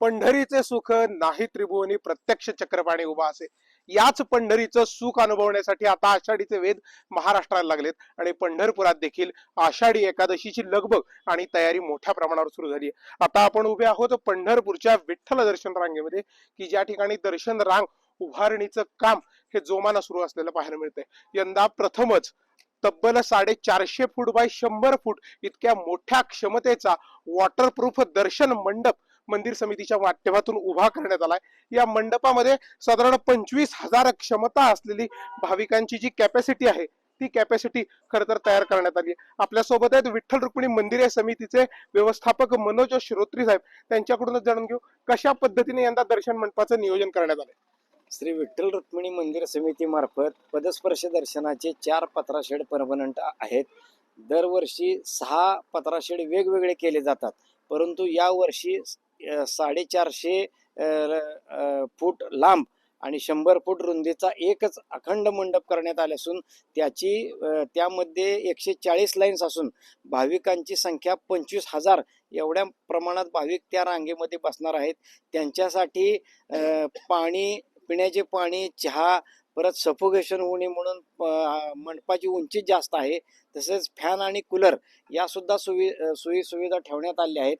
पंढरीचे सुख नाही त्रिभुवनी प्रत्यक्ष चक्रपाणी उभा असे. याच पंढरीचं सुख अनुभवण्यासाठी आता आषाढीचे वेध महाराष्ट्राला लागलेत. आणि पंढरपुरात देखील आषाढी एकादशीची लगबग आणि तयारी मोठ्या प्रमाणावर सुरू झाली आहे. आता आपण उभे आहोत पंढरपूरच्या विठ्ठल दर्शन रांगेमध्ये की ज्या ठिकाणी दर्शन रांग उभारणीचं काम हे जोमानं सुरू असलेलं पाहायला मिळतंय. यंदा प्रथमच तब्बल साडेचारशे फूट बाय शंभर फूट इतक्या मोठ्या क्षमतेचा वॉटरप्रूफ दर्शन मंडप मंदिर समितीच्या माध्यमातून उभा करण्यात आलाय. या मंडपामध्ये साधारण पंचवीस हजार क्षमता असलेली भाविकांची जी कॅपॅसिटी आहे ती कॅपॅसिटी खर तर तयार करण्यात आली आहे. आपल्यासोबत आहेत विठ्ठल रुक्मिणी मंदिर या समितीचे व्यवस्थापक मनोज श्रोत्री साहेब. त्यांच्याकडूनच जाणून घेऊ कशा पद्धतीने यंदा दर्शन मंडपाचं नियोजन करण्यात आले श्री विठ्ठल रुक्मिणी मंदिर समितीमार्फत पदस्पर्श दर्शनाचे चार पत्राशेड परमनंट आहेत. दरवर्षी सहा पत्राशेड वेगवेगळे केले जातात. परंतु यावर्षी साडेचारशे फूट लांब आणि शंभर फूट रुंदीचा एकच अखंड मंडप करण्यात आले असून त्याची त्यामध्ये एकशे चाळीस लाईन्स असून भाविकांची संख्या पंचवीस हजार एवढ्या प्रमाणात भाविक त्या रांगेमध्ये बसणार आहेत. त्यांच्यासाठी पाणी पिण्याचे पाणी चहा परत सफोगेशन होऊ नये म्हणून मंडपाची उंची जास्त आहे. तसेच फॅन आणि कूलर यासुद्धा सुवि सोयीसुविधा सोयी सुविधा ठेवण्यात आल्या आहेत.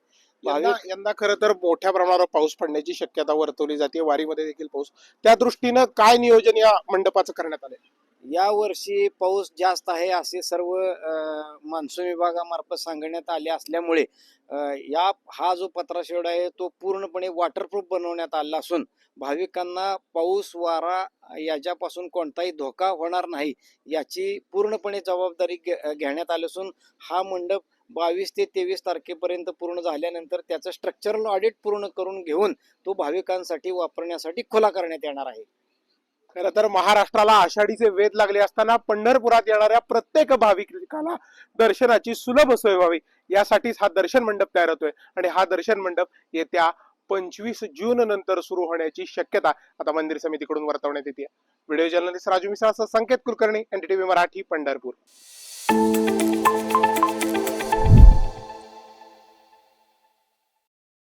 यंदा यंदा खरं तर मोठ्या प्रमाणावर पाऊस पडण्याची शक्यता वर्तवली जाते. वारीमध्ये देखील पाऊस त्या दृष्टीनं काय नियोजन या मंडपाचं करण्यात आलंय? या वर्षी पाऊस जास्त आहे असे सर्व अ, मान्सून विभागामार्फत सांगण्यात आले असल्यामुळे अ, या हा जो पत्राशेड आहे तो पूर्णपणे वॉटरप्रूफ बनवण्यात आला असून भाविकांना पाऊस वारा याच्यापासून कोणताही धोका होणार नाही याची पूर्णपणे जबाबदारी घे- घेण्यात आली असून हा मंडप बावीस ते तेवीस तारखेपर्यंत पूर्ण झाल्यानंतर त्याचं स्ट्रक्चरल ऑडिट पूर्ण करून घेऊन तो भाविकांसाठी वापरण्यासाठी खुला करण्यात येणार आहे. खरं तर महाराष्ट्राला आषाढीचे वेध लागले असताना पंढरपुरात येणाऱ्या प्रत्येक भाविकाला दर्शनाची सुलभ सोय व्हावी यासाठीच हा दर्शन मंडप तयार होतोय. आणि हा दर्शन मंडप येत्या पंचवीस जून नंतर सुरू होण्याची शक्यता आता मंदिर समितीकडून वर्तवण्यात येते. Video journalist Raju Misal Sanket Kulkarni NDTV Marathi Pandharpur.